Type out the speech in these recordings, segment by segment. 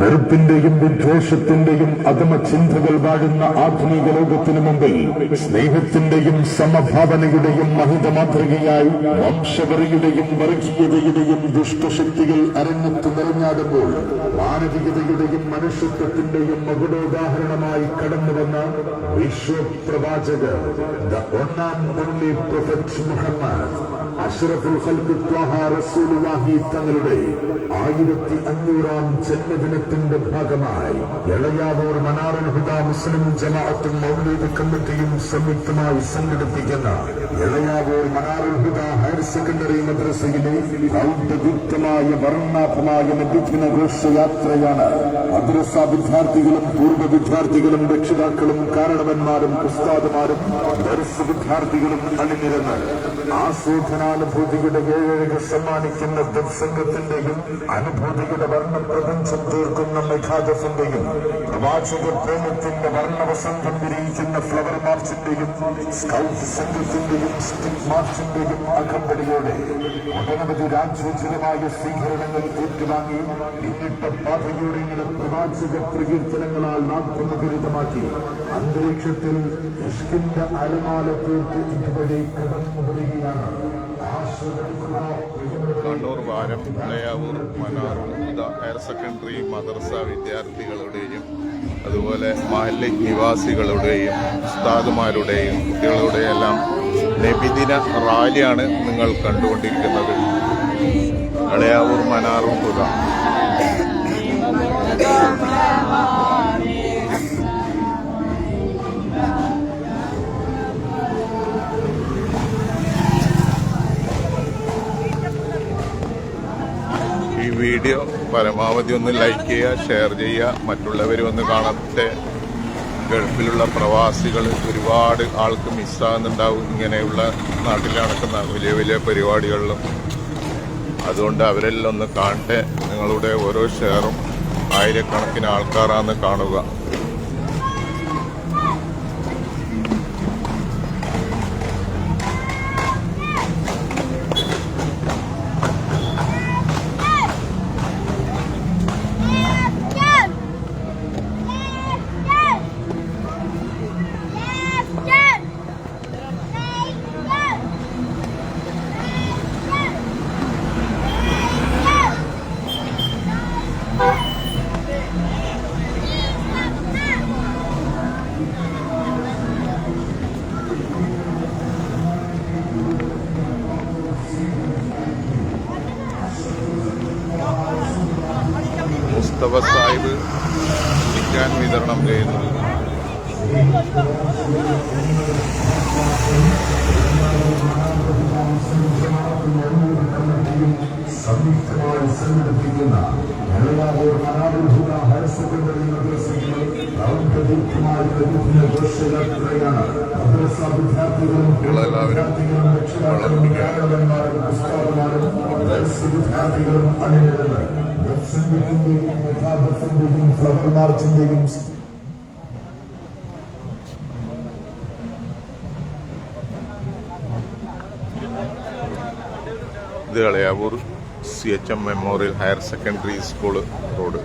വെറുപ്പിന്റെയും വിദ്വേഷത്തിന്റെയും അധമ ചിന്തകൾ വാഴുന്ന ആധുനിക ലോകത്തിനു മുമ്പിൽ സ്നേഹത്തിന്റെയും സമഭാവനയുടെയും മഹിത മാതൃകയായി വംശവറിയുടെയും വർഗീയതയുടെയും ദുഷ്ടശക്തികൾ അരങ്ങത്ത് നിറഞ്ഞാടുമ്പോൾ മാനവികതയുടെയും മനുഷ്യത്വത്തിന്റെയും മകുടോദാഹരണമായി കടന്നുവന്ന വിശ്വപ്രവാചകർ ദ ഒന്നാം ഒൺലി പ്രൊഫറ്റ് മുഹമ്മദ്. അഷ്റഫുൽ റസൂലുള്ളാഹി തങ്ങളുടെ ആയിരത്തി അഞ്ഞൂറാം ജന്മദിനത്തിന്റെ ഭാഗമായി ഇളയാവൂർ മനാറുൽ ഹുദ മുസ്ലിം ജമാഅത്തും മൗലീദ് കമ്മിറ്റിയും സംയുക്തമായി സംഘടിപ്പിക്കുന്ന ഇളയാവൂർ മനാറുൽ ഹുദ ഹയർ സെക്കൻഡറി മദ്രസയിലെ ഔദ്യോഗികമായ വർണാഭമായ നബിദിന ഘോഷയാത്രയാണ്. മദ്രസ വിദ്യാർത്ഥികളും പൂർവ വിദ്യാർത്ഥികളും രക്ഷിതാക്കളും കാരണവന്മാരും ഉസ്താദുമാരും വിദ്യാർത്ഥികളും അണിനിരന്ന് ആസ്വാദനാനുഭൂതിയുടെ ഏഴഴക് സമ്മാനിക്കുന്ന ദത്സംഗത്തിന്റെയും അനുഭൂതിയുടെ വർണപ്രപഞ്ചം തീർക്കുന്ന മെഘാദഫിന്റെയും പ്രവാചക പ്രേമത്തിന്റെ വർണവസന്തം വിരിയിക്കുന്ന ഫ്ലവർ മാർച്ചിന്റെയും സ്കൗട്ട് സംഘത്തിന്റെയും സ്റ്റിക് മാർച്ചിന്റെയും അകമ്പടിയോടെ ഒട്ടനവധി രാജ്യോചിതമായ സ്വീകരണങ്ങൾ ഏറ്റുവാങ്ങി ഇന്നിട്ട പാതയോടെ പ്രവാചക പ്രകീർത്തനങ്ങളാൽ നാട്ടുമുഖരിതമാക്കി അന്തരീക്ഷത്തിൽ അലമാല തീർത്ത് ഇതുവഴി കടന്നു കണ്ണൂർ വാരം ഇളയാവൂർ മനാറൂർ ഹുദ ഹയർ സെക്കൻഡറി മദർസ വിദ്യാർത്ഥികളുടെയും അതുപോലെ മഹല്ലി നിവാസികളുടെയും ഉസ്താദുമാരുടെയും കുട്ടികളുടെയും എല്ലാം നബിദിന റാലിയാണ് നിങ്ങൾ കണ്ടുകൊണ്ടിരിക്കുന്നത്. ഇളയാവൂർ മനാറൂർ വീഡിയോ പരമാവധി ഒന്ന് ലൈക്ക് ചെയ്യുക ഷെയർ ചെയ്യുക. മറ്റുള്ളവർ ഒന്ന് കാണട്ടെ. ഗൾഫിലുള്ള പ്രവാസികൾ ഒരുപാട് ആൾക്ക് മിസ്സാകുന്നുണ്ടാവും ഇങ്ങനെയുള്ള നാട്ടിൽ നടക്കുന്ന വലിയ വലിയ പരിപാടികളിലും. അതുകൊണ്ട് അവരെല്ലാം ഒന്ന് കാണട്ടെ. നിങ്ങളുടെ ഓരോ ഷെയറും ആയിരക്കണക്കിന് ആൾക്കാരാണ് കാണുക. ഇത് Elayavoor C H M memorial higher secondary school road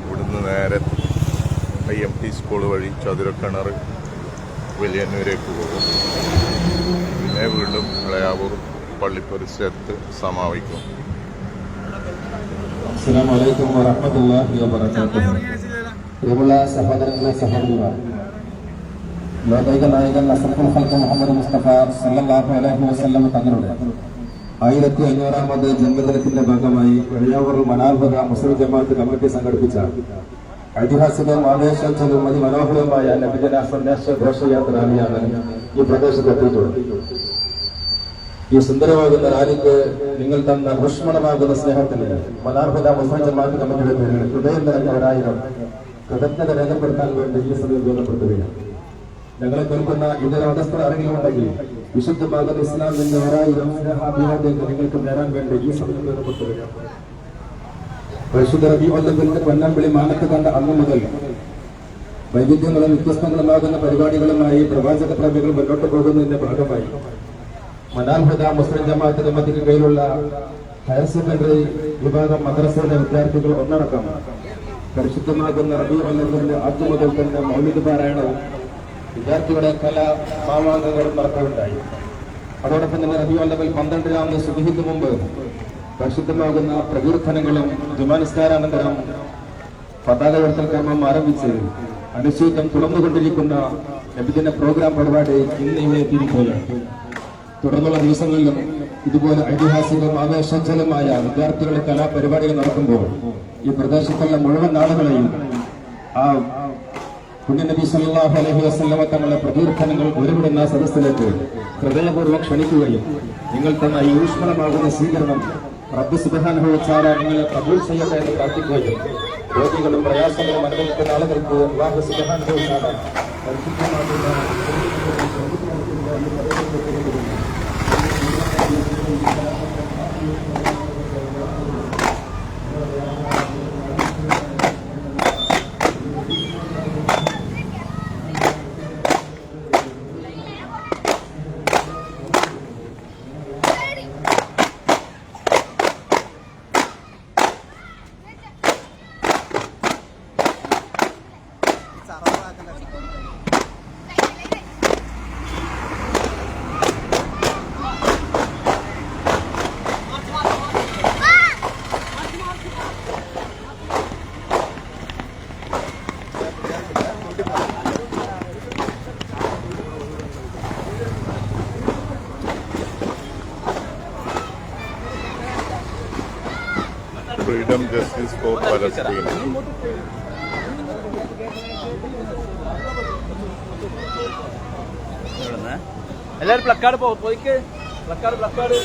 ഇവിടുന്ന് നേരെ ഐ എം ടി സ്കൂൾ വഴി ചതുരക്കിണർ വലിയന്നൂരേക്ക് പോകും. പിന്നെ വീണ്ടും ഇളയാവൂർ പള്ളിപ്പരിസരത്ത് സമാപിക്കും. സഹോദരങ്ങളെ മുസ്തഫ തങ്ങളുടെ ആയിരത്തി അഞ്ഞൂറാമത് ജന്മദിനത്തിന്റെ ഭാഗമായി വെളിയാവൂർ മനാർഭക മുസ്ലിം ജമാഅത്ത് കമ്മിറ്റി സംഘടിപ്പിച്ച ഐതിഹാസികവും ആവേശവും അതിമനോഹരവുമായ നബിജന സന്ദേശ റാലിയാണ് ഈ പ്രദേശത്ത് എത്തിയിട്ടുള്ളത് ഈ സുന്ദരമാകുന്ന റാലിക്ക് നിങ്ങൾ തന്ന ഊഷ്മളമാകുന്ന സ്നേഹത്തിന് മനാർഹുദ മുസ്ലിം ജമാഅത്ത് പേരിൽ ഹൃദയം നിറഞ്ഞവരായിരം കൃതജ്ഞത രേഖപ്പെടുത്താൻ വേണ്ടി ഈ സമയം ഉപയോഗപ്പെടുത്തുകയാണ്. ഞങ്ങളെ കേൾക്കുന്ന ഇതര മതസ്ഥർ ആരെങ്കിലും ഉണ്ടെങ്കിൽ വിശുദ്ധമാകുന്ന ഇസ്ലാമിന്റെ ഒരായിരം സ്നേഹാഭിവാദ്യങ്ങൾ നിങ്ങൾക്ക് നേടാൻ വേണ്ടി ഈ സമയം ബന്ധപ്പെടുത്തുകയാണ് പരിശുദ്ധ റബി ഒല്ലത്തിന്റെ പൊന്നമ്പിളി മാനത്ത് കണ്ട അന്നു മുതൽ വൈവിധ്യങ്ങളും വ്യത്യസ്തങ്ങളുമാകുന്ന പരിപാടികളുമായി പ്രവാചക പ്രേമികൾ മുന്നോട്ട് പോകുന്നതിന്റെ ഭാഗമായി. മനാൽഹുദ മുസ്ലിം ജമാഅത്തിന്റെ മതിക്ക് കീഴിലുള്ള ഹയർ സെക്കൻഡറി വിഭാഗം മദ്രസയിലെ വിദ്യാർത്ഥികൾ ഒന്നടക്കം പരിശുദ്ധമാകുന്ന റബിയുള്ളതിന്റെ ആദ്യം മുതൽ തന്നെ മൗലിക പാരായണവും വിദ്യാർത്ഥികളുടെ കലാ മാമാങ്കങ്ങളും നടക്കുകയുണ്ടായി അതോടൊപ്പം തന്നെ റബിയുള്ളവൽ പന്ത്രണ്ടിനാമത് സുബിഹിക്ക് മുമ്പ് പരിശുദ്ധമാകുന്ന പ്രകീർത്തനങ്ങളും ജുമാനസ്കാരാനന്തരം പതാക ഉയർത്തൽ കർമ്മം ആരംഭിച്ച് അനുശീതം തുറന്നുകൊണ്ടിരിക്കുന്ന നബിദിന പ്രോഗ്രാം പരിപാടി ഇന്ന് ഇവിടെ എത്തിയിരിക്കുകയാണ് തുടർന്നുള്ള ദിവസങ്ങളിലും ഇതുപോലെ ഐതിഹാസികവും ആവേശജലമായ വിദ്യാർത്ഥികളുടെ കലാപരിപാടികൾ നടക്കുമ്പോൾ ഈ പ്രദേശത്തുള്ള മുഴുവൻ ആളുകളെയും ആ പുണ്യനബി സല്ലല്ലാഹു അലഹി വസ്ലമ തങ്ങളുടെ പ്രകീർത്തനങ്ങൾ ഒരുവിടുന്ന സദസ്സിലേക്ക് ഹൃദയപൂർവം ക്ഷണിക്കുകയും നിങ്ങൾ തന്ന ഈ ഊഷ്മളമാകുന്ന സ്വീകരണം റബ്ബ് വതആല നിങ്ങളെ കബൂൽ ചെയ്യട്ടെ എന്ന് പ്രാർത്ഥിക്കുകയും രോഗികളും പ്രയാസങ്ങളും അനുഭവിക്കുന്ന ആളുകൾക്ക് സുബ്ഹാനഹു വതആല പരിശുദ്ധമാകുന്ന ഫ്രീഡം ജസ്റ്റിസ് ഫോർ പലസ്തീൻ എല്ലാരും പ്ലക്കാർഡ് പോയിക്ക്. പ്ലക്കാർഡ് പ്ലക്കാർഡ്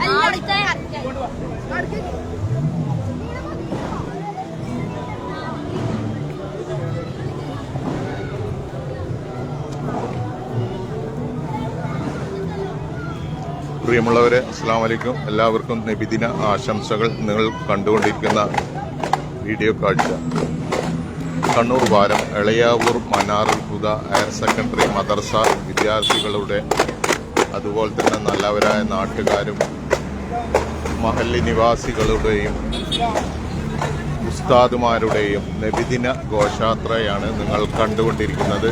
അല്ല അടുത്ത അടുത്ത പ്രിയമുള്ളവരെ അസ്സാം വലൈക്കും എല്ലാവർക്കും നബിദിന ആശംസകൾ. നിങ്ങൾ കണ്ടുകൊണ്ടിരിക്കുന്ന വീഡിയോ കാഴ്ച. കണ്ണൂർ വാരം എളയാവൂർ മനാറിൽ ഹുദ ഹയർ സെക്കൻഡറി മദർസ വിദ്യാർത്ഥികളുടെ അതുപോലെ തന്നെ നല്ലവരായ നാട്ടുകാരും മഹല്ലി നിവാസികളുടെയും ഉസ്താദുമാരുടെയും നബിദിന ഘോഷയാത്രയാണ് നിങ്ങൾ കണ്ടുകൊണ്ടിരിക്കുന്നത്.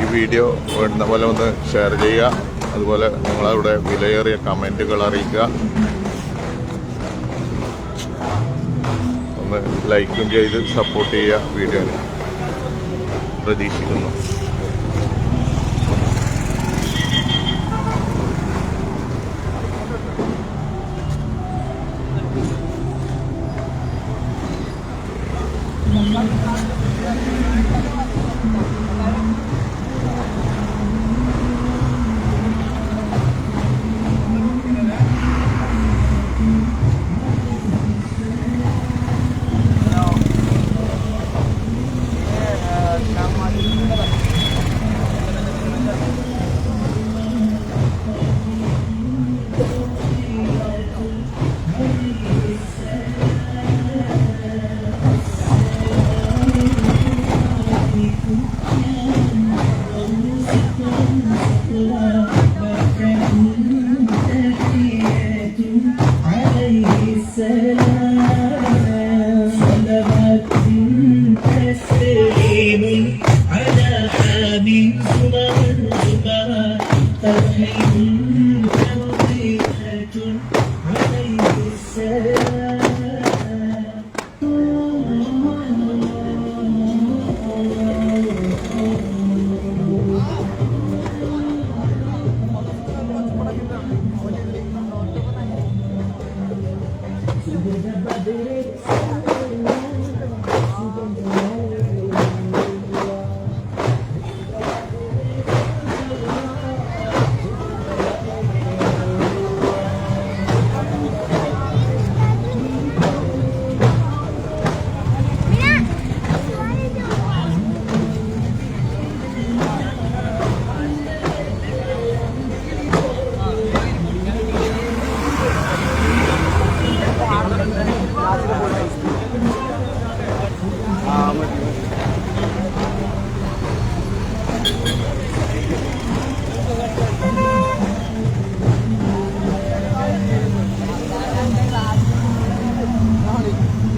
ഈ വീഡിയോ വേണ്ടുന്ന പോലെ ഒന്ന് ഷെയർ ചെയ്യുക. അതുപോലെ നിങ്ങളവിടെ വിലയേറിയ കമന്റുകൾ അറിയിക്കുക. ഒന്ന് ലൈക്കും ചെയ്ത് സപ്പോർട്ട് ചെയ്യുക വീഡിയോനെ പ്രതീക്ഷിക്കുന്നു.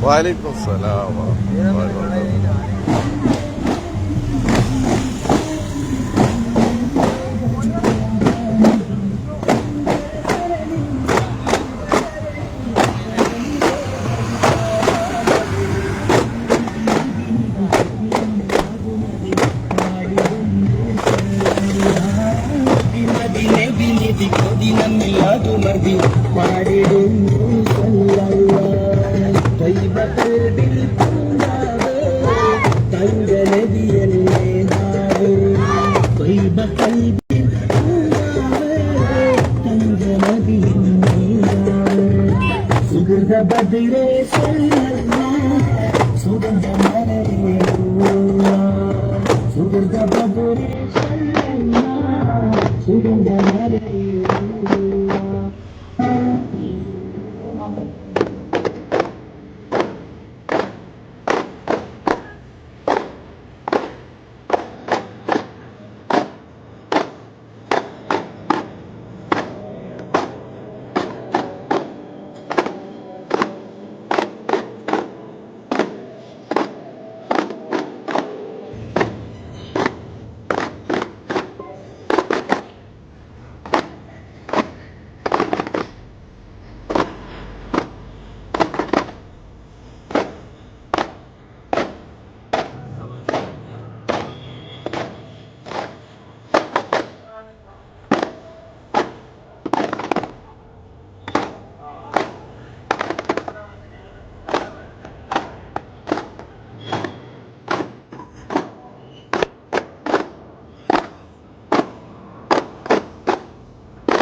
വാലിക്കും സലാം ദിനെ വിനിധി കൊതിനമില്ലാതു മതി கதிர் விழித்து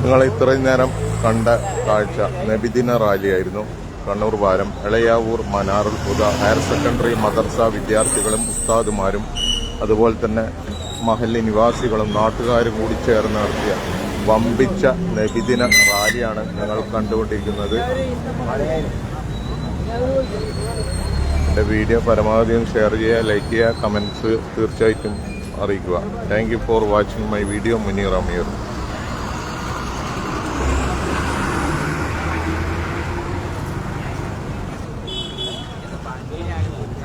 നിങ്ങൾ ഇത്രയും നേരം കണ്ട കാഴ്ച നബിദിന റാലിയായിരുന്നു. കണ്ണൂർ വാരം എളയാവൂർ മനാറുൽ ഹുദ ഹയർ സെക്കൻഡറി മദർസ വിദ്യാർത്ഥികളും ഉസ്താദുമാരും അതുപോലെ തന്നെ മഹല്ലി നിവാസികളും നാട്ടുകാരും കൂടി ചേർന്ന് നടത്തിയ വമ്പിച്ച നബിദിന റാലിയാണ് ഞങ്ങൾ കണ്ടുകൊണ്ടിരിക്കുന്നത്. എന്റെ വീഡിയോ പരമാവധി ഷെയർ ചെയ്യുക ലൈക്ക് ചെയ്യുക കമൻസ് തീർച്ചയായിട്ടും അറിയിക്കുക. Thank you for watching my video Muneer Ameer.